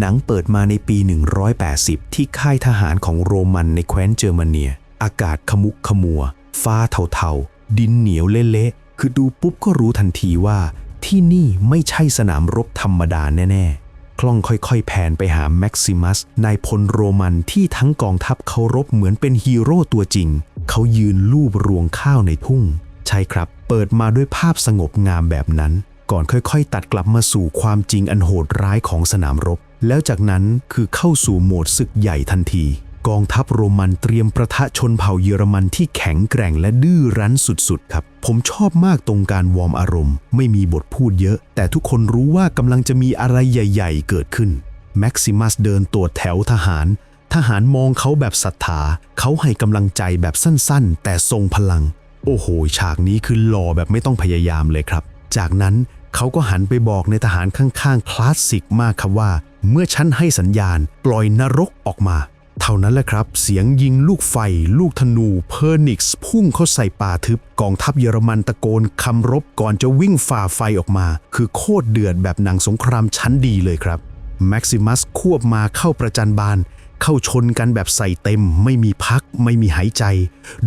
หนังเปิดมาในปี 180 ที่ค่ายทหารของโรมันในแคว้นเยอรมเนีย อากาศขมุกขมัว ฟ้าเทาๆ ดินเหนียวเละๆ คือดูปุ๊บก็รู้ทันทีว่า ที่นี่ไม่ใช่สนามรบธรรมดาแน่ๆคล่องค่อยๆ แผนไปหาแม็กซิมัส นายพลโรมันที่ทั้งกองทัพเคารพเหมือนเป็นฮีโร่ตัวจริง เขายืนลูบรวงข้าวในทุ่ง ใช่ครับ เปิดมาด้วยภาพสงบงามแบบนั้น ก่อนค่อยๆ ตัดกลับมาสู่ความจริงอันโหดร้ายของสนามรบ แล้วจากนั้นคือเข้าสู่โหมดศึกใหญ่ทันที กองทัพโรมันเตรียมประทะชนเผ่าเยอรมันที่แข็งแกร่งและดื้อรั้นสุดๆ ครับ ผมชอบมากตรงการวอร์มอารมณ์ ไม่มีบทพูดเยอะ แต่ทุกคนรู้ว่ากำลังจะมีอะไรใหญ่ ๆ เกิดขึ้นแม็กซิมัสเดินตรวจแถวทหาร ทหารมองเขาแบบศรัทธา เขาให้กำลังใจแบบสั้นๆ แต่ทรงพลัง โอ้โห ฉากนี้คือหล่อแบบไม่ต้องพยายามเลยครับ จากนั้น เขาก็หันไปบอกในทหารข้างๆ คลาสสิกมากครับว่า เมื่อฉันให้สัญญาณ ปล่อยนรกออกมา เท่านั้นแหละครับ เสียงยิงลูกไฟ ลูกธนูเพอร์นิกส์พุ่งเข้าใส่ป่าทึบ กองทัพเยอรมันตะโกนคำรบก่อนจะวิ่งฝ่าไฟออกมา คือโคตรเดือดแบบหนังสงครามชั้นดีเลยครับแม็กซิมัสควบมาเข้าประจันบาน เข้าชนกันแบบใส่เต็ม ไม่มีพัก ไม่มีหายใจ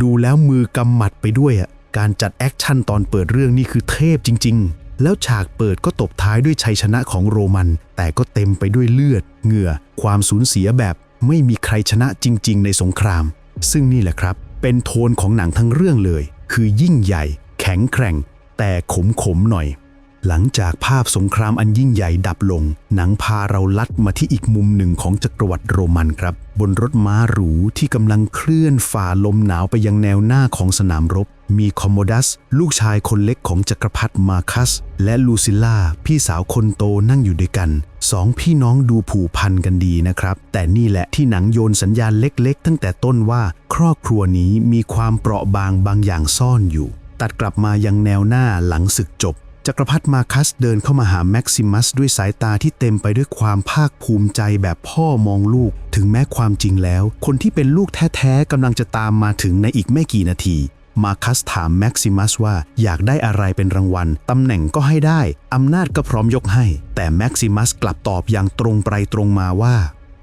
ดูแล้วมือกำหมัดไปด้วยอะการจัดแอคชั่นตอนเปิดเรื่องนี่คือเทพจริง ๆ แล้วฉากเปิดก็ตบท้ายด้วยชัยชนะของโรมัน แต่ก็เต็มไปด้วยเลือด เหงื่อ ความสูญเสียแบบไม่มีใครชนะจริง ๆ ในสงคราม ซึ่งนี่แหละครับ เป็นโทนของหนังทั้งเรื่องเลย คือยิ่งใหญ่ แข็งแกร่ง แต่ขมขมหน่อย หลังจากภาพสงครามอันยิ่งใหญ่ดับลง หนังพาเราลัดมาที่อีกมุมหนึ่งของจักรวรรดิโรมันครับ บนรถม้าหรูที่กำลังเคลื่อนฝ่าลมหนาวไปยังแนวหน้าของสนามรบ มีคอมโมดัส ลูกชายคนเล็กของจักรพรรดิมาคัส และลูซิลล่า พี่สาวคนโตนั่งอยู่ด้วยกันสองพี่น้องดูผูกพันกันดีนะครับ แต่นี่แหละที่หนังโยนสัญญาณเล็กๆ ตั้งแต่ต้นว่า ครอบครัวนี้มีความเปราะบางบางอย่างซ่อนอยู่ ตัดกลับมายังแนวหน้าหลังศึกจบ จักรพรรดิมาคัสเดินเข้ามาหาแม็กซิมัสด้วยสายตาที่เต็มไปด้วยความภาคภูมิใจแบบพ่อมองลูก ถึงแม้ความจริงแล้ว คนที่เป็นลูกแท้ๆกำลังจะตามมาถึงในอีกไม่กี่นาที มาคัสถามแม็กซิมัสว่าอยากได้อะไรเป็นรางวัล ตำแหน่งก็ให้ได้ อำนาจก็พร้อมยกให้ แต่แม็กซิมัสกลับตอบอย่างตรงไปตรงมาว่า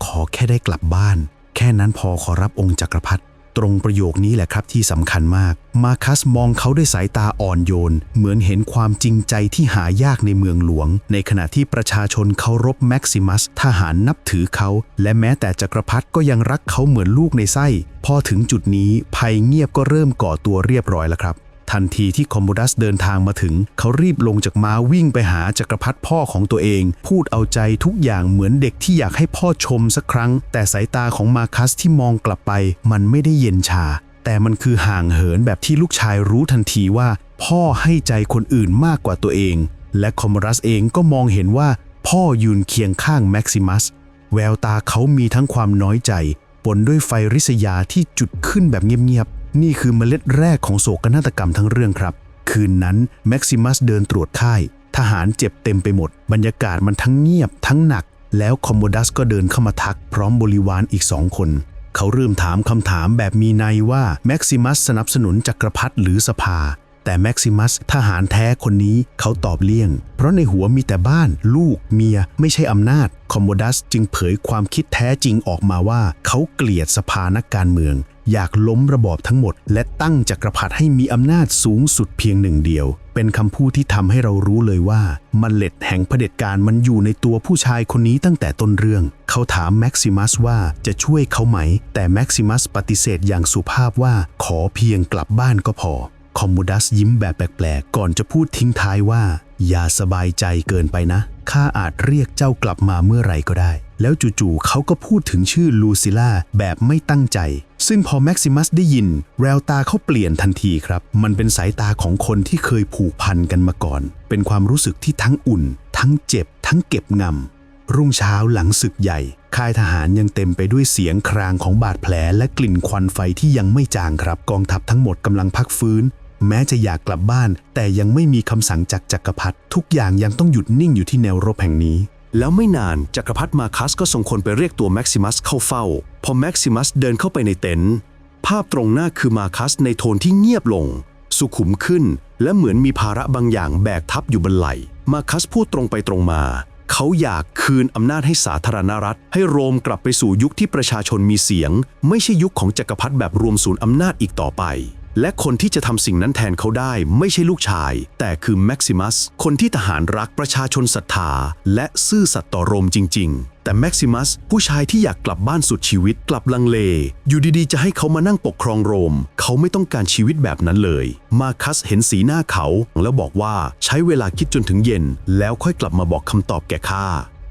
ขอแค่ได้กลับบ้าน แค่นั้นพอขอรับองค์จักรพรรดิ ตรงประโยคนี้แหละครับที่สำคัญมาก มาคัสมองเขาด้วยสายตาอ่อนโยน เหมือนเห็นความจริงใจที่หายากในเมืองหลวง ในขณะที่ประชาชนเคารพแม็กซิมัส ทหารนับถือเขา และแม้แต่จักรพรรดิก็ยังรักเขาเหมือนลูกในไส้ พอถึงจุดนี้ภัยเงียบก็เริ่มก่อตัวเรียบร้อยแล้วครับ ทันทีที่คอมโมดัสเดินทางมาถึง เขารีบลงจากม้าวิ่งไปหาจักรพรรดิพ่อของตัวเอง พูดเอาใจทุกอย่างเหมือนเด็กที่อยากให้พ่อชมสักครั้ง แต่สายตาของมาคัสที่มองกลับไป มันไม่ได้เย็นชา แต่มันคือห่างเหินแบบที่ลูกชายรู้ทันทีว่า พ่อให้ใจคนอื่นมากกว่าตัวเอง และคอมโมดัสเองก็มองเห็นว่า พ่อยืนเคียงข้างแม็กซิมัสแววตาเขามีทั้งความน้อยใจปนด้วยไฟริษยาที่จุดขึ้นแบบเงียบๆ นี่คือเมล็ดแรกของโศกนาฏกรรมทั้งเรื่องครับ คืนนั้นแม็กซิมัสเดินตรวจค่าย ทหารเจ็บเต็มไปหมด บรรยากาศมันทั้งเงียบทั้งหนัก แล้วคอมโมดัสก็เดินเข้ามาทัก พร้อมบริวารอีกสองคน เขาเริ่มถามคำถามแบบมีในยว่าแม็กซิมัสสนับสนุนจักรพรรดิหรือสภา แต่แม็กซิมัสทหารแท้คนนี้เขาตอบเลี่ยง เพราะในหัวมีแต่บ้าน ลูก เมีย ไม่ใช่อำนาจ คอมโมดัสจึงเผยความคิดแท้จริงออกมาว่า เขาเกลียดสภานักการเมือง อยากล้มระบอบทั้งหมด และตั้งจักรพรรดิให้มีอำนาจสูงสุดเพียงหนึ่งเดียว เป็นคำพูดที่ทำให้เรารู้เลยว่าเมล็ดแห่งเผด็จการมันอยู่ในตัวผู้ชายคนนี้ตั้งแต่ต้นเรื่อง เขาถามแม็กซิมัสว่าจะช่วยเขาไหม แต่แม็กซิมัสปฏิเสธอย่างสุภาพว่าขอเพียงกลับบ้านก็พอคอมโมดัสยิ้มแบบแปลกๆ ก่อนจะพูดทิ้งท้ายว่า อย่าสบายใจเกินไปนะ ข้าอาจเรียกเจ้ากลับมาเมื่อไหร่ก็ได้ แล้วจู่ๆเขาก็พูดถึงชื่อลูซิล่าแบบไม่ตั้งใจ ซึ่งพอแม็กซิมัสได้ยิน แววตาเขาเปลี่ยนทันทีครับ มันเป็นสายตาของคนที่เคยผูกพันกันมาก่อน เป็นความรู้สึกที่ทั้งอุ่น ทั้งเจ็บ ทั้งเก็บงำ รุ่งเช้าหลังศึกใหญ่ ค่ายทหารยังเต็มไปด้วยเสียงครางของบาดแผล และกลิ่นควันไฟที่ยังไม่จางครับ กองทัพทั้งหมดกำลังพักฟื้น แม้จะอยากกลับบ้าน แต่ยังไม่มีคำสั่งจากจักรพรรดิทุกอย่างยังต้องหยุดนิ่งอยู่ที่แนวรบแห่งนี้ แล้วไม่นานจักรพรรดิมาคัสก็ส่งคนไปเรียกตัวแม็กซิมัสเข้าเฝ้า พอแม็กซิมัสเดินเข้าไปในเต็นท์ภาพตรงหน้าคือมาคัสในโทนที่เงียบลง สุขุมขึ้น และเหมือนมีภาระบางอย่างแบกทับอยู่บนไหล่มาคัสพูดตรงไปตรงมา เขาอยากคืนอำนาจให้สาธารณรัฐ ให้โรมกลับไปสู่ยุคที่ประชาชนมีเสียง ไม่ใช่ยุคของจักรพรรดิแบบรวมศูนย์อำนาจอีกต่อไป และคนที่จะทำสิ่งนั้นแทนเขาได้ไม่ใช่ลูกชาย แต่คือแม็กซิมัส คนที่ทหารรักประชาชนศรัทธา และซื่อสัตย์ต่อโรมจริง ๆ แต่แม็กซิมัสผู้ชายที่อยากกลับบ้านสุดชีวิตกลับลังเล อยู่ดีๆ จะให้เขามานั่งปกครองโรม เขาไม่ต้องการชีวิตแบบนั้นเลย มาคัสเห็นสีหน้าเขา แล้วบอกว่าใช้เวลาคิดจนถึงเย็น แล้วค่อยกลับมาบอกคำตอบแก่ข้า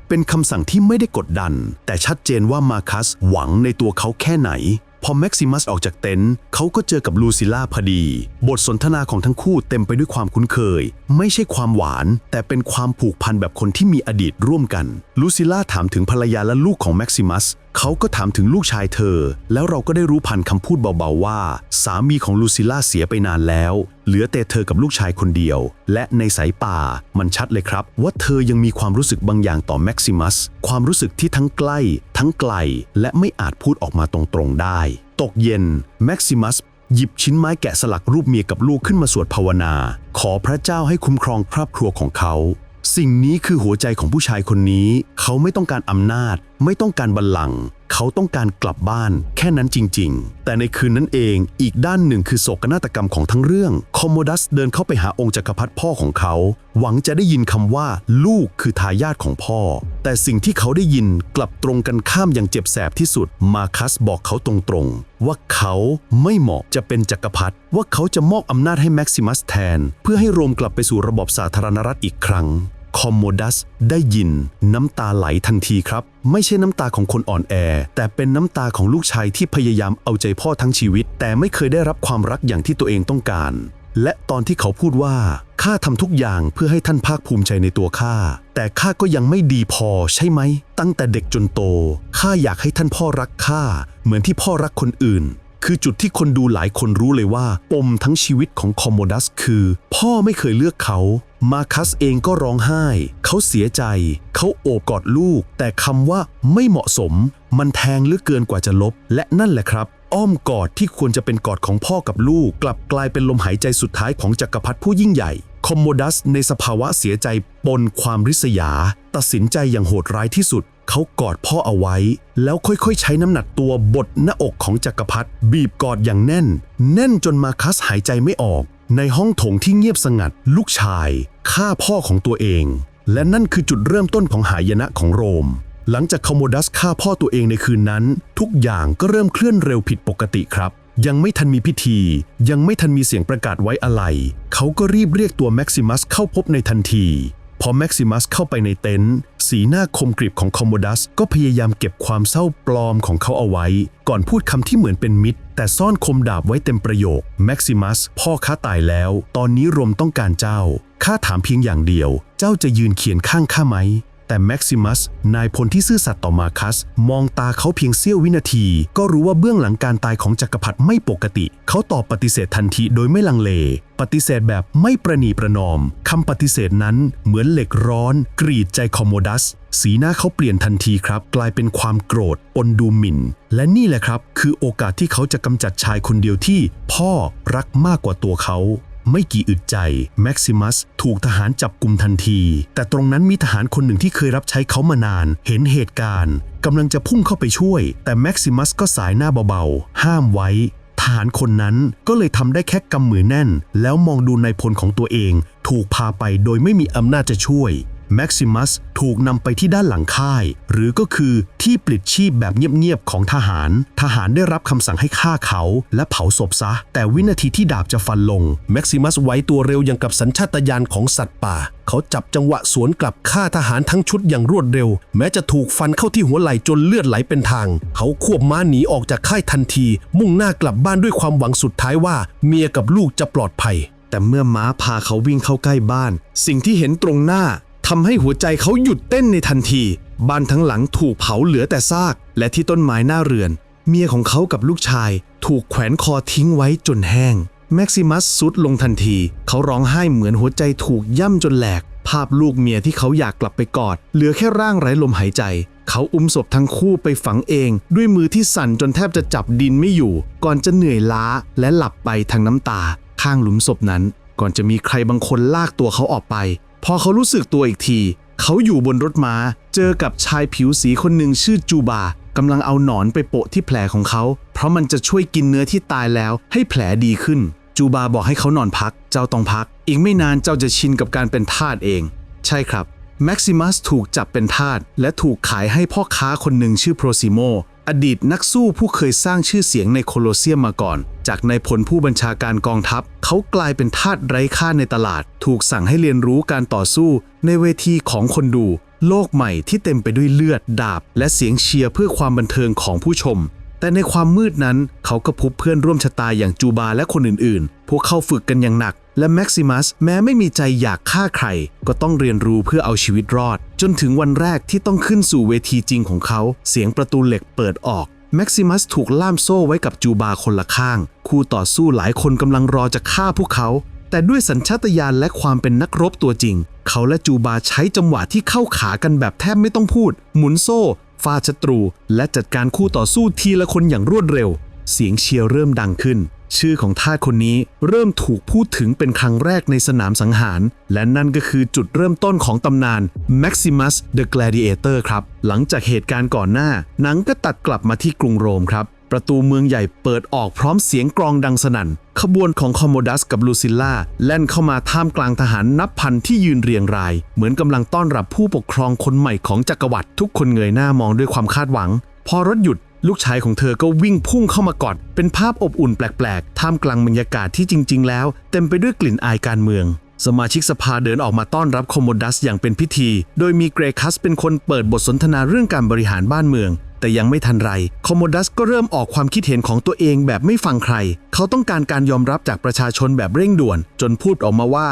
เป็นคำสั่งที่ไม่ได้กดดัน แต่ชัดเจนว่ามาคัสหวังในตัวเขาแค่ไหน พอแม็กซิมัสออกจากเต็นท์เขาก็เจอกับลูซิล่าพอดี บทสนทนาของทั้งคู่เต็มไปด้วยความคุ้นเคย ไม่ใช่ความหวาน แต่เป็นความผูกพันแบบคนที่มีอดีตร่วมกัน ลูซิล่าถามถึงภรรยาและลูกของแม็กซิมัส เขาก็ถามถึงลูกชายเธอ แล้วเราก็ได้รู้พันคำพูดเบาๆว่า สามีของลูซิล่าเสียไปนานแล้ว เหลือแต่เธอกับลูกชายคนเดียว และในสายป่ามันชัดเลยครับ ว่าเธอยังมีความรู้สึกบางอย่างต่อแม็กซิมัส ความรู้สึกที่ทั้งใกล้ ทั้งไกล และไม่อาจพูดออกมาตรงๆได้ ตกเย็นแม็กซิมัสหยิบชิ้นไม้แกะสลักรูปเมียกับลูกขึ้นมาสวดภาวนา ขอพระเจ้าให้คุ้มครองครอบครัวของเขา สิ่งนี้คือหัวใจของผู้ชายคนนี้ เขาไม่ต้องการอำนาจ ไม่ต้องการบัลลังก์ เขาต้องการกลับบ้านแค่นั้นจริง ๆ แต่ในคืนนั้นเองอีกด้านหนึ่งคือโศกนาฏกรรมของทั้งเรื่องคอมโมดัสเดินเข้าไปหาองค์จักรพรรดิพ่อของเขา หวังจะได้ยินคำว่าลูกคือทายาทของพ่อ แต่สิ่งที่เขาได้ยินกลับตรงกันข้ามอย่างเจ็บแสบที่สุด มาคัสบอกเขาตรงๆ ว่าเขาไม่เหมาะจะเป็นจักรพรรดิว่าเขาจะมอบอำนาจให้แม็กซิมัสแทน เพื่อให้โรมกลับไปสู่ระบบสาธารณรัฐอีกครั้ง คอมโมดัสได้ยินน้ำตาไหลทันทีครับ ไม่ใช่น้ำตาของคนอ่อนแอ แต่เป็นน้ำตาของลูกชายที่พยายามเอาใจพ่อทั้งชีวิต แต่ไม่เคยได้รับความรักอย่างที่ตัวเองต้องการ และตอนที่เขาพูดว่าข้าทำทุกอย่างเพื่อให้ท่านภาคภูมิใจในตัวข้าแต่ข้าก็ยังไม่ดีพอใช่ไหม ตั้งแต่เด็กจนโตข้าอยากให้ท่านพ่อรักข้าเหมือนที่พ่อรักคนอื่นคือจุดที่คนดูหลายคนรู้เลยว่า ปมทั้งชีวิตของคอมโมดัสคือ พ่อไม่เคยเลือกเขา มาคัสเองก็ร้องไห้ เขาเสียใจ เขาโอบกอดลูก แต่คำว่าไม่เหมาะสม มันแทงลือเกินกว่าจะลบ และนั่นแหละครับ อ้อมกอดที่ควรจะเป็นกอดของพ่อกับลูก กลับกลายเป็นลมหายใจสุดท้ายของจักรพรรดิผู้ยิ่งใหญ่ คอมโมดัสในสภาวะเสียใจปนความริษยา ตัดสินใจอย่างโหดร้ายที่สุด เขากอดพ่อเอาไว้ แล้วค่อยๆ ใช้น้ำหนักตัวบดหน้าอกของจักรพรรดิบีบกอดอย่างแน่น แน่นจนมาคัสหายใจไม่ออก ในห้องโถงที่เงียบสงัด ลูกชายฆ่าพ่อของตัวเอง และนั่นคือจุดเริ่มต้นของหายนะของโรม หลังจากคอมโมดัสฆ่าพ่อตัวเองในคืนนั้น ทุกอย่างก็เริ่มเคลื่อนเร็วผิดปกติครับ ยังไม่ทันมีพิธี ยังไม่ทันมีเสียงประกาศไว้อะไร เขาก็รีบเรียกตัวแม็กซิมัสเข้าพบในทันที พอแม็กซิมัสเข้าไปในเต็นท์สีหน้าคมกริบของคอมโมดัสก็พยายามเก็บความเศร้าปลอมของเขาเอาไว้ ก่อนพูดคำที่เหมือนเป็นมิตร แต่ซ่อนคมดาบไว้เต็มประโยคแม็กซิมัสพ่อข้าตายแล้ว ตอนนี้รมต้องการเจ้าข้าถามเพียงอย่างเดียว เจ้าจะยืนเขียนข้างข้าไหม แต่แม็กซิมัสนายพลที่ซื่อสัตย์ต่อมาคัส มองตาเขาเพียงเสี้ยววินาที ก็รู้ว่าเบื้องหลังการตายของจักรพรรดิไม่ปกติ เขาตอบปฏิเสธทันทีโดยไม่ลังเล ปฏิเสธแบบไม่ประนีประนอมคำปฏิเสธนั้นเหมือนเหล็กร้อน กรีดใจคอมโมดัส สีหน้าเขาเปลี่ยนทันทีครับ กลายเป็นความโกรธปนดูหมิ่น และนี่แหละครับ คือโอกาสที่เขาจะกำจัดชายคนเดียวที่ พ่อรักมากกว่าตัวเขา ไม่กี่อึดใจแม็กซิมัสถูกทหารจับกลุ่มทันที แต่ตรงนั้นมีทหารคนหนึ่งที่เคยรับใช้เขามานาน เห็นเหตุการณ์กำลังจะพุ่งเข้าไปช่วย แต่แม็กซิมัสก็สายหน้าเบาๆ ห้ามไว้ ทหารคนนั้นก็เลยทำได้แค่กำมือแน่น แล้วมองดูนายพลของตัวเอง ถูกพาไปโดยไม่มีอำนาจจะช่วย แม็กซิมัสถูกนำไปที่ด้านหลังค่าย หรือก็คือที่ปลิดชีพแบบเงียบๆของทหาร ทหารได้รับคำสั่งให้ฆ่าเขา และเผาศพซะ แต่วินาทีที่ดาบจะฟันลง แม็กซิมัสไว้ตัวเร็วอย่างกับสัญชาตญาณของสัตว์ป่า เขาจับจังหวะสวนกลับฆ่าทหารทั้งชุดอย่างรวดเร็ว แม้จะถูกฟันเข้าที่หัวไหล่จนเลือดไหลเป็นทาง เขาควบม้าหนีออกจากค่ายทันที มุ่งหน้ากลับบ้านด้วยความหวังสุดท้ายว่า เมียกับลูกจะปลอดภัย แต่เมื่อม้าพาเขาวิ่งเข้าใกล้บ้าน สิ่งที่เห็นตรงหน้า ทำให้หัวใจเขาหยุดเต้นในทันที บ้านทั้งหลังถูกเผาเหลือแต่ซาก และที่ต้นไม้หน้าเรือน เมียของเขากับลูกชาย ถูกแขวนคอทิ้งไว้จนแห้ง แม็กซิมัสสุดลงทันที เขาร้องไห้เหมือนหัวใจถูกย่ำจนแหลก ภาพลูกเมียที่เขาอยากกลับไปกอด เหลือแค่ร่างไร้ลมหายใจ เขาอุ้มศพทั้งคู่ไปฝังเอง ด้วยมือที่สั่นจนแทบจะจับดินไม่อยู่ ก่อนจะเหนื่อยล้าและหลับไปทางน้ำตา ข้างหลุมศพนั้น ก่อนจะมีใครบางคนลากตัวเขาออกไป พอเขารู้สึกตัวอีกที เขาอยู่บนรถม้า เจอกับชายผิวสีคนหนึ่งชื่อจูบากำลังเอาหนอนไปโปะที่แผลของเขา เพราะมันจะช่วยกินเนื้อที่ตายแล้ว ให้แผลดีขึ้น จูบาบอกให้เขานอนพัก เจ้าต้องพัก อีกไม่นานเจ้าจะชินกับการเป็นทาสเอง ใช่ครับแม็กซิมัสถูกจับเป็นทาสและถูกขายให้พ่อค้าคนหนึ่งชื่อโปรซิโม อดีตนักสู้ผู้เคยสร้างชื่อเสียงในโคโลเซียมมาก่อน จากนายพลผู้บัญชาการกองทัพ เขากลายเป็นทาสไร้ค่าในตลาด ถูกสั่งให้เรียนรู้การต่อสู้ในเวทีของคนดู โลกใหม่ที่เต็มไปด้วยเลือดดาบ และเสียงเชียร์เพื่อความบันเทิงของผู้ชม แต่ในความมืดนั้น เขาก็พบเพื่อนร่วมชะตาอย่างจูบาและคนอื่นๆ พวกเขาฝึกกันอย่างหนัก และแม็กซิมัสแม้ไม่มีใจอยากฆ่าใคร ก็ต้องเรียนรู้เพื่อเอาชีวิตรอด จนถึงวันแรกที่ต้องขึ้นสู่เวทีจริงของเขา เสียงประตูเหล็กเปิดออก แม็กซิมัสถูกล่ามโซ่ไว้กับจูบาคนละข้าง คู่ต่อสู้หลายคนกำลังรอจะฆ่าพวกเขา แต่ด้วยสัญชาตญาณและความเป็นนักรบตัวจริง เขาและจูบาใช้จังหวะที่เข้าขากันแบบแทบไม่ต้องพูด หมุนโซ่ฟาดศัตรู และจัดการคู่ต่อสู้ทีละคนอย่างรวดเร็ว เสียงเชียร์เริ่มดังขึ้น ชื่อของทาสคนนี้เริ่มถูกพูดถึงเป็นครั้งแรกในสนามสังหาร และนั่นก็คือจุดเริ่มต้นของตำนาน Maximus the Gladiator ครับ หลังจากเหตุการณ์ก่อนหน้า หนังก็ตัดกลับมาที่กรุงโรมครับ ประตูเมืองใหญ่เปิดออกพร้อมเสียงกลองดังสนั่น ขบวนของคอมโมดัสกับลูซิลล่าแล่นเข้ามาท่ามกลางทหารนับพันที่ยืนเรียงราย เหมือนกำลังต้อนรับผู้ปกครองคนใหม่ของจักรวรรดิทุกคนเงยหน้ามองด้วยความคาดหวัง พอรถหยุด ลูกชายของเธอก็วิ่งพุ่งเข้ามากอด เป็นภาพอบอุ่นแปลกๆ ท่ามกลางบรรยากาศที่จริง ๆ แล้ว เต็มไปด้วยกลิ่นอายการเมือง สมาชิกสภาเดินออกมาต้อนรับโคโมดัสอย่างเป็นพิธี โดยมีเกรคัสเป็นคนเปิดบทสนทนาเรื่องการบริหารบ้านเมือง แต่ยังไม่ทันไรโคโมดัสก็เริ่มออกความคิดเห็นของตัวเองแบบไม่ฟังใคร เขาต้องการการยอมรับจากประชาชนแบบเร่งด่วน จนพูดออกมาว่า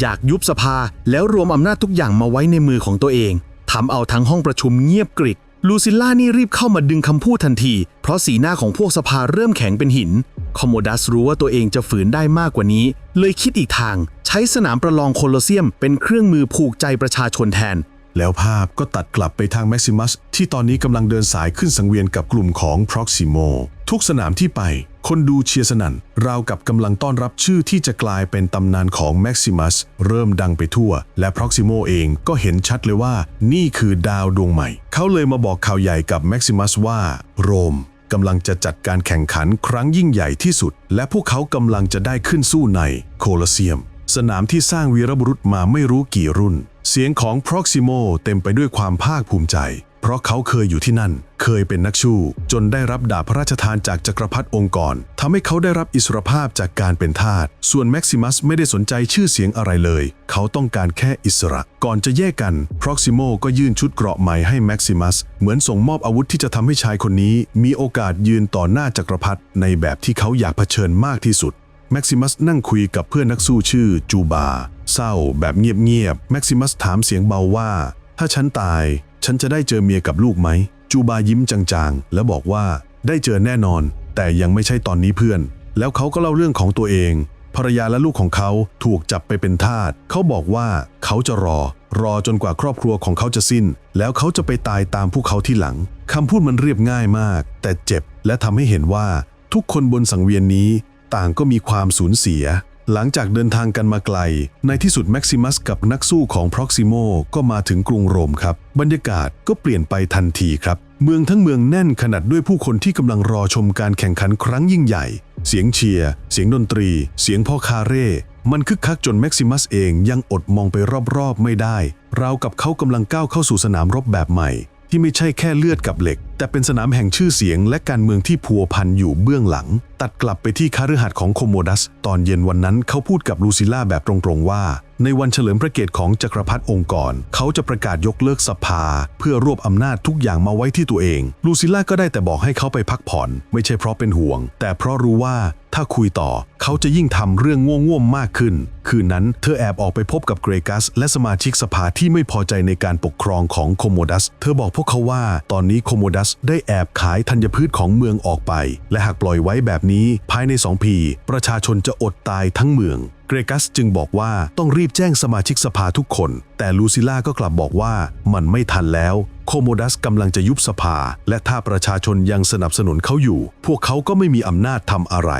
อยากยุบสภาแล้วรวมอำนาจทุกอย่างมาไว้ในมือของตัวเองทำเอาทั้งห้องประชุมเงียบกริบ ลูซิลล่านี่รีบเข้ามาดึงคำพูดทันที เพราะสีหน้าของพวกสภาเริ่มแข็งเป็นหิน คอมโมดัสรู้ว่าตัวเองจะฝืนได้มากกว่านี้ เลยคิดอีกทาง ใช้สนามประลองโคลอเซียมเป็นเครื่องมือผูกใจประชาชนแทน แล้วภาพก็ตัดกลับไปทางแม็กซิมัสที่ตอนนี้กำลังเดินสายขึ้นสังเวียนกับกลุ่มของ Proximo ทุกสนามที่ไป คนดูเชียร์สนั่นราวกับกำลังต้อนรับชื่อที่จะกลายเป็นตำนานของแม็กซิมัสเริ่มดังไปทั่ว และ Proximo เองก็เห็นชัดเลยว่า นี่คือดาวดวงใหม่ เขาเลยมาบอกข่าวใหญ่กับแม็กซิมัสว่า โรมกำลังจะจัดการแข่งขันครั้งยิ่งใหญ่ที่สุด และพวกเขากำลังจะได้ขึ้นสู้ในโคลอเซียม สนามที่สร้างวีรบุรุษมาไม่รู้กี่รุ่น เสียงของ Proximo เต็มไปด้วยความภาคภูมิใจ เพราะเขาเคยอยู่ที่นั่น เคยเป็นนักชู้จนได้รับดาบพระราชทานจากจักรพรรดิองค์กรทำให้เขาได้รับอิสรภาพจากการเป็นทาส ส่วนแม็กซิมัสไม่ได้สนใจชื่อเสียงอะไรเลย เขาต้องการแค่อิสระ ก่อนจะแยกกัน Proximo ก็ยื่นชุดเกราะใหม่ให้แม็กซิมัส เหมือนส่งมอบอาวุธที่จะทำให้ชายคนนี้ มีโอกาสยืนต่อหน้าจักรพรรดิในแบบที่เขาอยากเผชิญมากที่สุดแม็กซิมัสนั่งคุยกับเพื่อนนักสู้ชื่อจูบา เศร้าแบบเงียบๆแม็กซิมัสถามเสียงเบาว่า ถ้าฉันตาย ฉันจะได้เจอเมียกับลูกไหม จูบายิ้มจางๆ แล้วบอกว่าได้เจอแน่นอน แต่ยังไม่ใช่ตอนนี้เพื่อน แล้วเขาก็เล่าเรื่องของตัวเองภรรยาและลูกของเขาถูกจับไปเป็นทาส เขาบอกว่าเขาจะรอ รอจนกว่าครอบครัวของเขาจะสิ้น แล้วเขาจะไปตายตามพวกเขาที่หลัง คำพูดมันเรียบง่ายมาก แต่เจ็บและทำให้เห็นว่า ทุกคนบนสังเวียนนี้ ต่างก็มีความสูญเสีย หลังจากเดินทางกันมาไกล ในที่สุดแม็กซิมัสกับนักสู้ของ Proximo ก็มาถึงกรุงโรมครับ บรรยากาศก็เปลี่ยนไปทันทีครับ เมืองทั้งเมืองแน่นขนาดด้วยผู้คนที่กำลังรอชมการแข่งขันครั้งยิ่งใหญ่ เสียงเชียร์ เสียงดนตรี เสียงพ่อคาเร่ มันคึกคักจนแม็กซิมัสเองยังอดมองไปรอบๆไม่ได้ ราวกับเขากำลังก้าวเข้าสู่สนามรบแบบใหม่ ที่ไม่ใช่แค่เลือดกับเหล็ก แต่เป็นสนามแห่งชื่อเสียงและการเมืองที่พัวพันอยู่เบื้องหลัง ตัดกลับไปที่คาฤหัสถ์ของโคโมดัส ตอนเย็นวันนั้นเขาพูดกับลูซิล่าแบบตรงๆว่า ในวันเฉลิมพระเกียรติของจักรพรรดิองค์กร เขาจะประกาศยกเลิกสภา เพื่อรวบอำนาจทุกอย่างมาไว้ที่ตัวเอง ลูซิล่าก็ได้แต่บอกให้เขาไปพักผ่อน ไม่ใช่เพราะเป็นห่วง แต่เพราะรู้ว่าถ้าคุยต่อ เขาจะยิ่งทำเรื่องง่วงๆมากขึ้น คืนนั้นเธอแอบออกไปพบกับเกรกัส และสมาชิกสภาที่ไม่พอใจในการปกครองของโคโมดัส เธอบอกพวกเขาว่าตอนนี้โคโมดัสได้แอบขายธัญพืชของเมืองออกไป และหากปล่อยไว้แบบนี้ภายในสองปี ประชาชนจะอดตายทั้งเมือง เกรกัสจึงบอกว่าต้องรีบแจ้งสมาชิกสภาทุกคน แต่ลูซิล่าก็กลับบอกว่ามันไม่ทันแล้ว โคโมดัสกำลังจะยุบสภา และถ้าประชาชนยังสนับสนุนเขาอยู่ พวกเขาก็ไม่มีอำนาจทำอะไร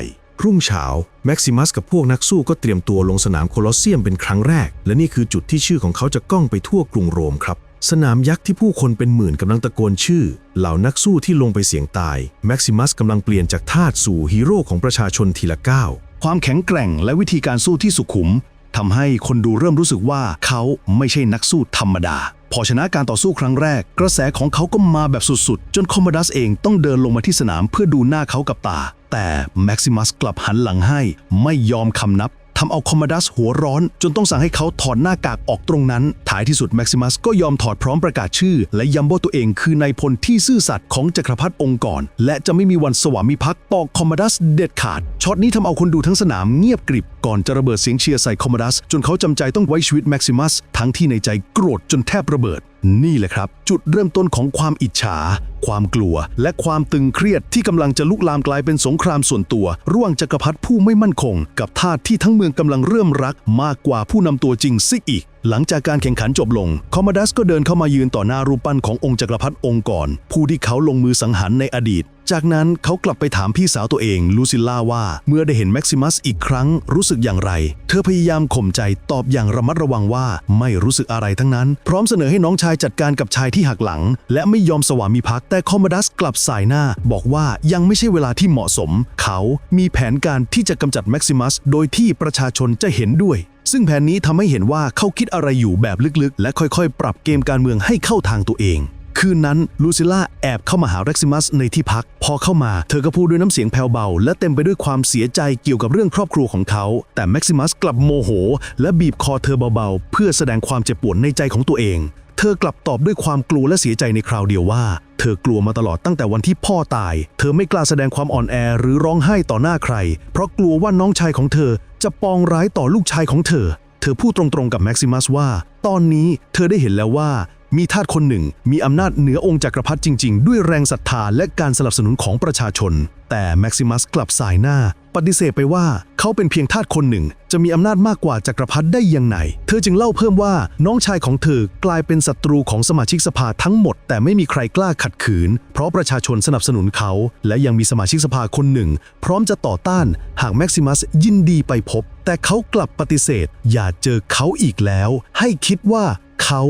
รุ่งเช้าแม็กซิมัสกับพวกนักสู้ก็เตรียมตัวลงสนามโคลอสเซียมเป็นครั้งแรก และนี่คือจุดที่ชื่อของเขาจะก้องไปทั่วกรุงโรมครับ สนามยักษ์ที่ผู้คนเป็นหมื่นกำลังตะโกนชื่อ เหล่านักสู้ที่ลงไปเสี่ยงตาย แม็กซิมัสกำลังเปลี่ยนจากทาสสู่ฮีโร่ของประชาชนทีละก้าวความแข็งแกร่งและวิธีการสู้ที่สุขุมทำให้คนดูเริ่มรู้สึกว่าเขาไม่ใช่นักสู้ธรรมดา พอชนะการต่อสู้ครั้งแรก กระแสของเขาก็มาแบบสุดๆ จนคอมมดัสเองต้องเดินลงมาที่สนามเพื่อดูหน้าเขากับตา แต่แม็กซิมัสกลับหันหลังให้ ไม่ยอมคำนับ ทำเอาคอมมดัสหัวร้อน จนต้องสั่งให้เขาถอดหน้ากากออกตรงนั้น ท้ายที่สุดแม็กซิมัสก็ยอมถอดพร้อมประกาศชื่อ และย้ำว่าตัวเองคือนายพลที่ซื่อสัตย์ของจักรพรรดิองค์กร และจะไม่มีวันสวามิภักดิ์ต่อคอมมดัสเด็ดขาด ช็อตนี้ทำเอาคนดูทั้งสนามเงียบกริบ ก่อนจะระเบิดเสียงเชียร์ใส่คอมมดัส จนเขาจำใจต้องไว้ชีวิตแม็กซิมัสทั้งที่ในใจโกรธจนแทบระเบิด นี่แหละครับ จุดเริ่มต้นของความอิจฉา ความกลัว และความตึงเครียดที่กำลังจะลุกลามกลายเป็นสงครามส่วนตัว ระหว่างจักรพรรดิผู้ไม่มั่นคง กับทาสที่ทั้งเมืองกำลังเริ่มรักมากกว่าผู้นำตัวจริงซิอีก หลังจากการแข่งขันจบลง คอมมดัสก็เดินเข้ามายืนต่อหน้ารูปปั้นขององค์จักรพรรดิองค์ก่อน ผู้ที่เขาลงมือสังหารในอดีต จากนั้นเขากลับไปถามพี่สาวตัวเองลูซิลล่าว่า เมื่อได้เห็นแม็กซิมัสอีกครั้งรู้สึกอย่างไร เธอพยายามข่มใจตอบอย่างระมัดระวังว่า ไม่รู้สึกอะไรทั้งนั้น พร้อมเสนอให้น้องชายจัดการกับชายที่หักหลัง และไม่ยอมสวามิภักดิ์แต่คอมมดัสกลับสายหน้า บอกว่ายังไม่ใช่เวลาที่เหมาะสม เขามีแผนการที่จะกำจัดแม็กซิมัสโดยที่ประชาชนจะเห็นด้วยซึ่งแผนนี้ทำให้เห็นว่าเขาคิดอะไรอยู่แบบลึกๆ และค่อยๆ ปรับเกมการเมืองให้เข้าทางตัวเอง คืนนั้นลูซิล่าแอบเข้ามาหาเร็กซิมัสในที่พัก พอเข้ามาเธอก็พูดด้วยน้ำเสียงแผ่วเบา และเต็มไปด้วยความเสียใจเกี่ยวกับเรื่องครอบครัวของเขา แต่แม็กซิมัสกลับโมโห และบีบคอเธอเบาๆ เพื่อแสดงความเจ็บปวดในใจของตัวเอง เธอกลับตอบด้วยความกลัวและเสียใจในคราวเดียวว่า เธอกลัวมาตลอดตั้งแต่วันที่พ่อตาย เธอไม่กล้าแสดงความอ่อนแอหรือร้องไห้ต่อหน้าใคร เพราะกลัวว่าน้องชายของเธอ จะปองร้ายต่อลูกชายของเธอ เธอพูดตรงๆกับแม็กซิมัสว่า ตอนนี้เธอได้เห็นแล้วว่า มีทาสคนหนึ่งมีอำนาจเหนือองค์จักรพรรดิจริง ๆ ด้วยแรงศรัทธาและการสนับสนุนของประชาชน แต่แม็กซิมัสกลับสายหน้า ปฏิเสธไปว่าเขาเป็นเพียงทาสคนหนึ่ง จะมีอำนาจมากกว่าจักรพรรดิได้ยังไง เธอจึงเล่าเพิ่มว่าน้องชายของเธอกลายเป็นศัตรูของสมาชิกสภาทั้งหมด แต่ไม่มีใครกล้าขัดขืน เพราะประชาชนสนับสนุนเขา และยังมีสมาชิกสภาคนหนึ่ง พร้อมจะต่อต้าน หากแม็กซิมัสยินดีไปพบ แต่เขากลับปฏิเสธ อย่าเจอเขาอีกแล้ว ให้คิดว่าเขา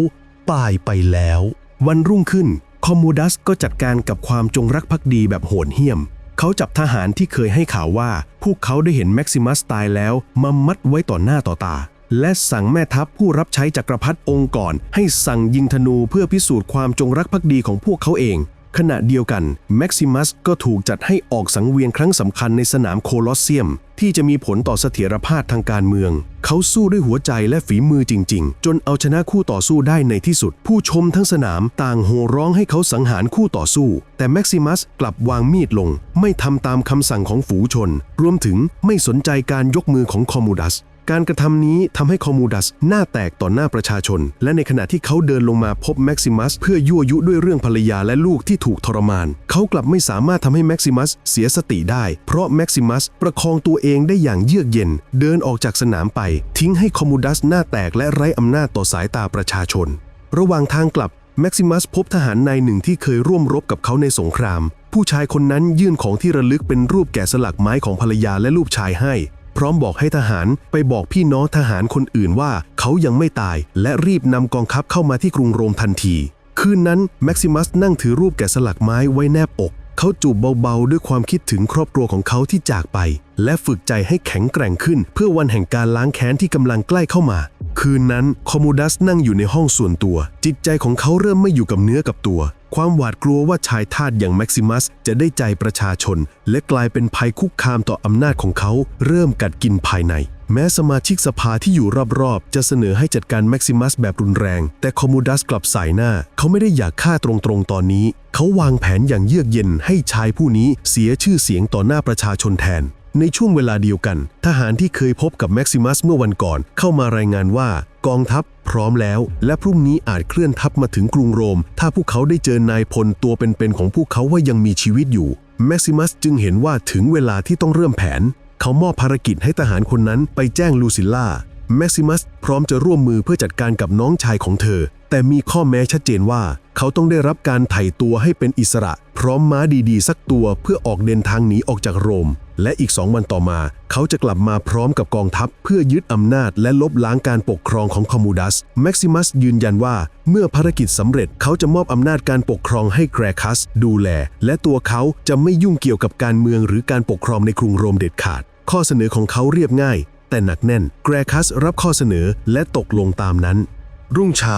ตายไปแล้ว วันรุ่งขึ้นคอมมูดัสก็จัดการกับความจงรักภักดีแบบโหดเหี้ยม เขาจับทหารที่เคยให้ข่าวว่า พวกเขาได้เห็นแม็กซิมัสตายแล้วมามัดไว้ต่อหน้าต่อตา และสั่งแม่ทัพผู้รับใช้จักรพรรดิองค์ก่อน ให้สั่งยิงธนูเพื่อพิสูจน์ความจงรักภักดีของพวกเขาเอง ขณะเดียวกันแม็กซิมัสก็ถูกจัดให้ออกสังเวียนครั้งสำคัญในสนามโคลอสเซียม ที่จะมีผลต่อเสถียรภาพทางการเมือง เขาสู้ด้วยหัวใจและฝีมือจริง ๆ จนเอาชนะคู่ต่อสู้ได้ในที่สุด ผู้ชมทั้งสนามต่างโห่ร้องให้เขาสังหารคู่ต่อสู้ แต่แม็กซิมัสกลับวางมีดลง ไม่ทำตามคำสั่งของฝูชน รวมถึงไม่สนใจการยกมือของคอมมูดัส การกระทำนี้ทำให้คอมูดัสหน้าแตกต่อหน้าประชาชน และในขณะที่เขาเดินลงมาพบแม็กซิมัสเพื่อยั่วยุด้วยเรื่องภรรยาและลูกที่ถูกทรมาน เขากลับไม่สามารถทำให้แม็กซิมัสเสียสติได้ เพราะแม็กซิมัสประคองตัวเองได้อย่างเยือกเย็น เดินออกจากสนามไป ทิ้งให้คอมมูดัสหน้าแตกและไร้อำนาจต่อสายตาประชาชน ระหว่างทางกลับแม็กซิมัสพบทหารนายหนึ่งที่เคยร่วมรบกับเขาในสงคราม ผู้ชายคนนั้นยื่นของที่ระลึกเป็นรูปแกะสลักไม้ของภรรยาและลูกชายให้ พร้อมบอกให้ทหารไปบอกพี่น้องทหารคนอื่นว่าเขายังไม่ตาย และรีบนำกองทัพเข้ามาที่กรุงโรมทันที คืนนั้นแม็กซิมัสนั่งถือรูปแกะสลักไม้ไว้แนบอก เขาจูบเบาๆ ด้วยความคิดถึงครอบครัวของเขาที่จากไป และฝึกใจให้แข็งแกร่งขึ้น เพื่อวันแห่งการล้างแค้นที่กำลังใกล้เข้ามา คืนนั้นคอมูดัสนั่งอยู่ในห้องส่วนตัว จิตใจของเขาเริ่มไม่อยู่กับเนื้อกับตัว ความหวาดกลัวว่าชายทาสอย่างแม็กซิมัสจะได้ใจประชาชน และกลายเป็นภัยคุกคามต่ออำนาจของเขา เริ่มกัดกินภายใน แม้สมาชิกสภาที่อยู่รอบๆ จะเสนอให้จัดการแม็กซิมัสแบบรุนแรง แต่คอมมูดัสกลับสายหน้า เขาไม่ได้อยากฆ่าตรงๆตอนนี้ เขาวางแผนอย่างเยือกเย็นให้ชายผู้นี้เสียชื่อเสียงต่อหน้าประชาชนแทนในช่วงเวลาเดียวกัน ทหารที่เคยพบกับแม็กซิมัสเมื่อวันก่อนเข้ามารายงานว่า กองทัพพร้อมแล้ว และพรุ่งนี้อาจเคลื่อนทัพมาถึงกรุงโรม ถ้าพวกเขาได้เจอนายพลตัวเป็นๆของพวกเขาว่ายังมีชีวิตอยู่แม็กซิมัสจึงเห็นว่าถึงเวลาที่ต้องเริ่มแผน เขามอบภารกิจให้ทหารคนนั้นไปแจ้งลูซิลล่า แม็กซิมัสพร้อมจะร่วมมือเพื่อจัดการกับน้องชายของเธอ แต่มีข้อแม้ชัดเจนว่า เขาต้องได้รับการไถ่ตัวให้เป็นอิสระพพร้อมม้าดีๆ สักตัวเพื่อออกเดินทางหนีออกจากโรม และอีกสองวันต่อมา เขาจะกลับมาพร้อมกับกองทัพ เพื่อยึดอำนาจและลบล้างการปกครองของคอมมูดัสแม็กซิมัสยืนยันว่า เมื่อภารกิจสำเร็จเขาจะมอบอำนาจการปกครองให้แกรคัส ดูแล และตัวเขาจะไม่ยุ่งเกี่ยวกับการเมืองหรือการปกครองในกรุงโรมเด็ดขาด ข้อเสนอของเขาเรียบง่าย แต่หนักแน่นแกรคัสรับข้อเสนอและตกลงตามนั้น รุ่งเช้า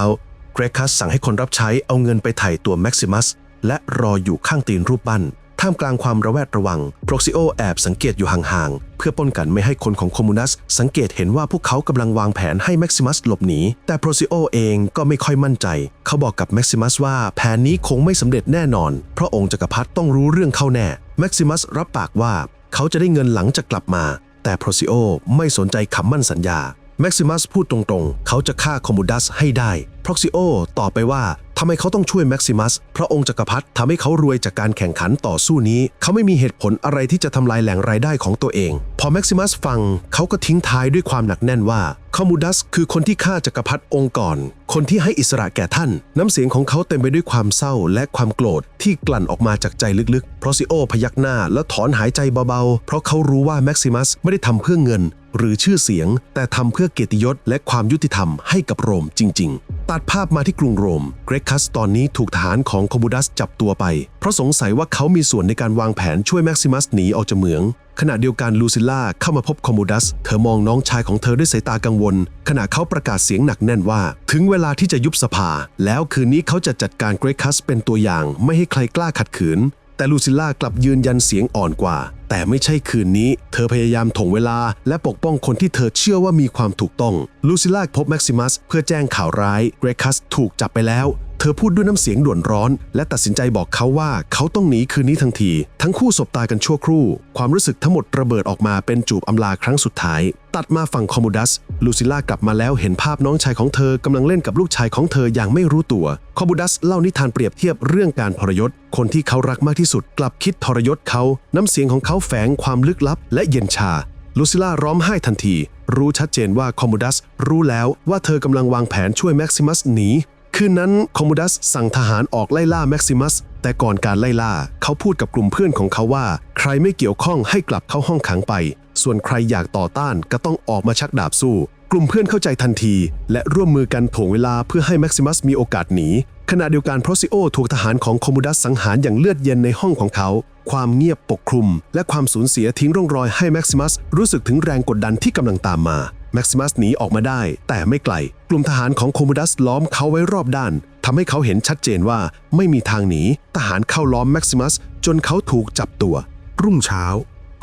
เกรคัสสั่งให้คนรับใช้เอาเงินไปไถ่ตัวแม็กซิมัสและรออยู่ข้างตีนรูปปั้นท่ามกลางความระแวดระวังโปรซิโอแอบสังเกตอยู่ห่างๆ เพื่อป้องกันไม่ให้คนของโคมูนัส สังเกตเห็นว่าพวกเขากำลังวางแผนให้แม็กซิมัสหลบหนี แต่โปรซิโอเองก็ไม่ค่อยมั่นใจ เขาบอกกับแม็กซิมัสว่าแผนนี้คงไม่สำเร็จแน่นอน เพราะองค์จักรพรรดิต้องรู้เรื่องเข้าแน่ แม็กซิมัสรับปากว่าเขาจะได้เงินหลังจากกลับมา แต่โปรซิโอไม่สนใจคำมั่นสัญญา แม็กซิมัสพูดตรงๆ เขาจะฆ่าคอมมูดัสให้ได้ ร็อกซิโอตอบไปว่าทำไมเขาต้องช่วยแม็กซิมัสเพราะองค์จักรพรรดิทำให้เขารวยจากการแข่งขันต่อสู้นี้ เขาไม่มีเหตุผลอะไรที่จะทำลายแหล่งรายได้ของตัวเอง พอแม็กซิมัสฟัง เขาก็ทิ้งท้ายด้วยความหนักแน่นว่าคอมูดัสคือคนที่ฆ่าจักรพรรดิองค์ก่อน คนที่ให้อิสระแก่ท่าน น้ำเสียงของเขาเต็มไปด้วยความเศร้าและความโกรธที่กลั่นออกมาจากใจลึกๆพรอซิโอพยักหน้าแล้วถอนหายใจเบาๆ เพราะเขารู้ว่าแม็กซิมัสไม่ได้ทำเพื่อเงิน หรือชื่อเสียง แต่ทำเพื่อเกียรติยศและความยุติธรรมให้กับโรมจริง ๆ ตัดภาพมาที่กรุงโรม เกรกคัสตอนนี้ถูกทหารของคอมบูดัสจับตัวไป เพราะสงสัยว่าเขามีส่วนในการวางแผนช่วยแม็กซิมัสหนีออกจากเมือง ขณะเดียวกันลูซิลล่าเข้ามาพบคอมบูดัส เธอมองน้องชายของเธอด้วยสายตากังวล ขณะเขาประกาศเสียงหนักแน่นว่า ถึงเวลาที่จะยุบสภา แล้วคืนนี้เขาจะจัดการเกรกคัสเป็นตัวอย่าง ไม่ให้ใครกล้าขัดขืน แต่ลูซิล่ากลับยืนยันเสียงอ่อนกว่า แต่ไม่ใช่คืนนี้ เธอพยายามถ่วงเวลา และปกป้องคนที่เธอเชื่อว่ามีความถูกต้อง ลูซิลล่าพบแม็กซิมัสเพื่อแจ้งข่าวร้าย เกรคัสถูกจับไปแล้ว เธอพูดด้วยน้ำเสียงด่วนร้อน และตัดสินใจบอกเขาว่าเขาต้องหนีคืนนี้ทันที ทั้งคู่สบตากันชั่วครู่ ความรู้สึกทั้งหมดระเบิดออกมาเป็นจูบอำลาครั้งสุดท้าย ตัดมาฝั่งคอมูดัส ลูซิล่ากลับมาแล้วเห็นภาพน้องชายของเธอกำลังเล่นกับลูกชายของเธออย่างไม่รู้ตัว คอมูดัสเล่านิทานเปรียบเทียบเรื่องการทรยศ คนที่เขารักมากที่สุด กลับคิดทรยศเขา น้ำเสียงของเขาแฝงความลึกลับ และเย็นชาลูซิล่าร้องไห้ทันที รู้ชัดเจนว่าคอมมูดัสรู้แล้วว่าเธอกำลังวางแผนช่วยแม็กซิมัสหนี คืนนั้นคอมมูดัสสั่งทหารออกไล่ล่าแม็กซิมัส แต่ก่อนการไล่ล่า เขาพูดกับกลุ่มเพื่อนของเขาว่า ใครไม่เกี่ยวข้องให้กลับเข้าห้องขังไป ส่วนใครอยากต่อต้านก็ต้องออกมาชักดาบสู้ กลุ่มเพื่อนเข้าใจทันที และร่วมมือกันถ่วงเวลาเพื่อให้แม็กซิมัสมีโอกาสหนีขณะเดียวกันโพรซิโอถูกทหารของคอมมูดัสสังหารอย่างเลือดเย็นในห้องของเขา ความเงียบปกคลุม และความสูญเสียทิ้งร่องรอยให้แม็กซิมัสรู้สึกถึงแรงกดดันที่กำลังตามมา แม็กซิมัสหนีออกมาได้ แต่ไม่ไกล กลุ่มทหารของโคมูดัสล้อมเขาไว้รอบด้านทำให้เขาเห็นชัดเจนว่าไม่มีทางหนี ทหารเข้าล้อมแม็กซิมัสจนเขาถูกจับตัว รุ่งเช้า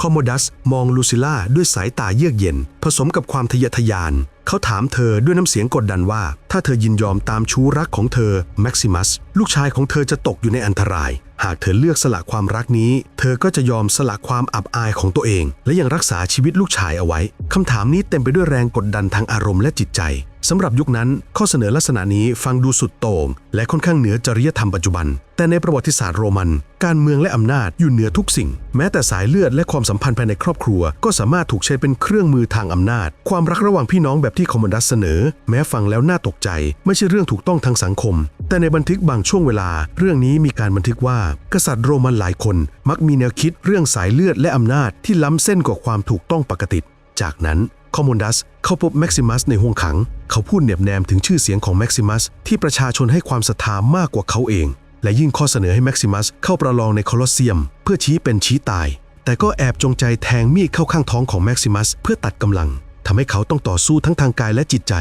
คอมโมดัสมองลูซิล่าด้วยสายตาเยือกเย็น ผสมกับความทะเยอทะยาน เขาถามเธอด้วยน้ำเสียงกดดันว่า ถ้าเธอยินยอมตามชู้รักของเธอแม็กซิมัสลูกชายของเธอจะตกอยู่ในอันตราย หากเธอเลือกสละความรักนี้ เธอก็จะยอมสละความอับอายของตัวเอง และยังรักษาชีวิตลูกชายเอาไว้คำถามนี้เต็มไปด้วยแรงกดดันทางอารมณ์และจิตใจ สำหรับยุคนั้น ข้อเสนอลักษณะนี้ฟังดูสุดโต่งและค่อนข้างเหนือจริยธรรมปัจจุบัน แต่ในประวัติศาสตร์โรมัน การเมืองและอำนาจอยู่เหนือทุกสิ่ง แม้แต่สายเลือดและความสัมพันธ์ภายในครอบครัว ก็สามารถถูกใช้เป็นเครื่องมือทางอำนาจ ความรักระหว่างพี่น้องแบบที่คอมมานดัสเสนอ แม้ฟังแล้วน่าตกใจ ไม่ใช่เรื่องถูกต้องทางสังคม แต่ในบันทึกบางช่วงเวลา เรื่องนี้มีการบันทึกว่า กษัตริย์โรมันหลายคน มักมีแนวคิดเรื่องสายเลือดและอำนาจที่ล้ำเส้นกว่าความถูกต้องปกติ จากนั้น คอมมอนดัสเข้าพบแม็กซิมัสในห้องขัง เขาพูดเหน็บแนมถึงชื่อเสียงของแม็กซิมัสที่ประชาชนให้ความศรัทธามากกว่าเขาเอง และยื่นข้อเสนอให้แม็กซิมัสเข้าประลองในโคลอสเซียม เพื่อชี้เป็นชี้ตาย แต่ก็แอบจงใจแทงมีดเข้าข้างท้องของแม็กซิมัสเพื่อตัดกำลังทำให้เขาต้องต่อสู้ทั้งทางกายและจิตใจ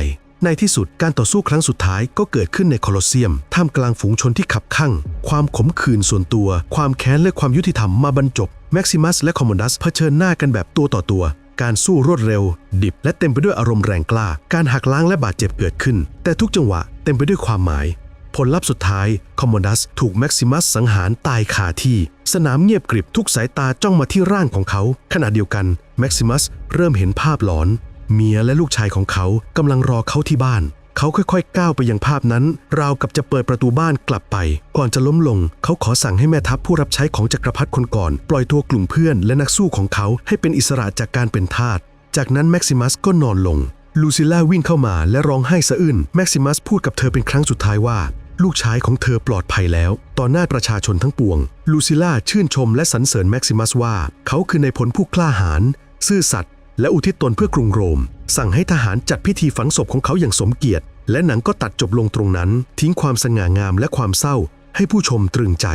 ในที่สุดการต่อสู้ครั้งสุดท้ายก็เกิดขึ้นในโคลอสเซียม ท่ามกลางฝูงชนที่ขับข้างความขมขื่นส่วนตัว ความแค้นและความยุติธรรมมาบรรจบแม็กซิมัสและคอมมอนดัสเผชิญหน้ากันแบบตัวต่อตัว การสู้รวดเร็ว ดิบและเต็มไปด้วยอารมณ์แรงกล้า การหักล้างและบาดเจ็บเกิดขึ้น แต่ทุกจังหวะเต็มไปด้วยความหมาย ผลลัพธ์สุดท้ายคอมมอนดัสถูกแม็กซิมัสสังหารตายคาที่ สนามเงียบกริบทุกสายตาจ้องมาที่ร่างของเขา ขณะเดียวกันแม็กซิมัสเริ่มเห็นภาพหลอน เมียและลูกชายของเขากำลังรอเขาที่บ้าน เขาค่อยๆ ก้าวไปยังภาพนั้น ราวกับจะเปิดประตูบ้านกลับไป ก่อนจะล้มลง เขาขอสั่งให้แม่ทัพผู้รับใช้ของจักรพรรดิคนก่อน ปล่อยตัวกลุ่มเพื่อนและนักสู้ของเขาให้เป็นอิสระจากการเป็นทาส จากนั้นแม็กซิมัสก็นอนลง ลูซิล่าวิ่งเข้ามาและร้องไห้สะอื้น แม็กซิมัสพูดกับเธอเป็นครั้งสุดท้ายว่า ลูกชายของเธอปลอดภัยแล้ว ต่อหน้าประชาชนทั้งปวง ลูซิล่าชื่นชมและสรรเสริญแม็กซิมัสว่า เขาคือในายพลผู้กล้าหาญซื่อสัตย์ และอุทิศตนเพื่อกรุงโรม สั่งให้ทหารจัดพิธีฝังศพของเขาอย่างสมเกียรติ และหนังก็ตัดจบลงตรงนั้น ทิ้งความสง่างามและความเศร้า ให้ผู้ชมตรึงใจ